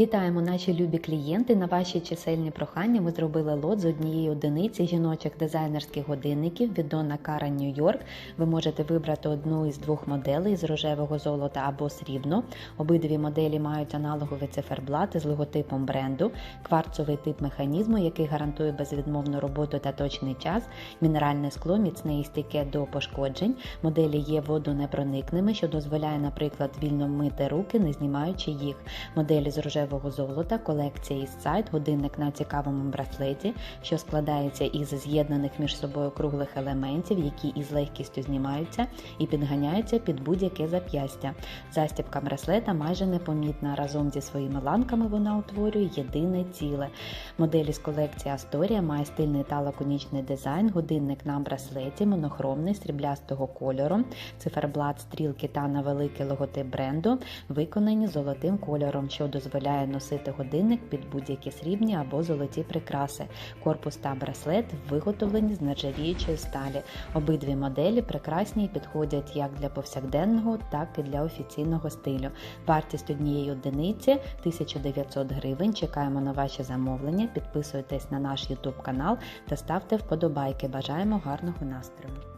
Вітаємо наші любі клієнти. На ваші чисельні прохання ми зробили лот з однієї одиниці жіночих дизайнерських годинників від Karan New York. Ви можете вибрати одну із двох моделей з рожевого золота або срібно. Обидві моделі мають аналоговий циферблат з логотипом бренду, кварцовий тип механізму, який гарантує безвідмовну роботу та точний час, мінеральне скло, міцне і стійке до пошкоджень. Моделі є водонепроникними, що дозволяє, наприклад, вільно мити руки, не знімаючи їх. Моделі з рожевого золота, колекція із сайт, годинник на цікавому браслеті, що складається із з'єднаних між собою круглих елементів, які із легкістю знімаються і підганяються під будь-яке зап'ястя. Застібка браслета майже непомітна. Разом зі своїми ланками вона утворює єдине ціле. Модель з колекції Astoria має стильний та лаконічний дизайн, годинник на браслеті, монохромний, сріблястого кольору, циферблат, стрілки та на великий логотип бренду, виконані золотим кольором, що дозволяє носити годинник під будь-які срібні або золоті прикраси. Корпус та браслет виготовлені з нержавіючої сталі. Обидві моделі прекрасні і підходять як для повсякденного, так і для офіційного стилю. Вартість однієї одиниці 1900 гривень. Чекаємо на ваші замовлення. Підписуйтесь на наш YouTube канал та ставте вподобайки. Бажаємо гарного настрою!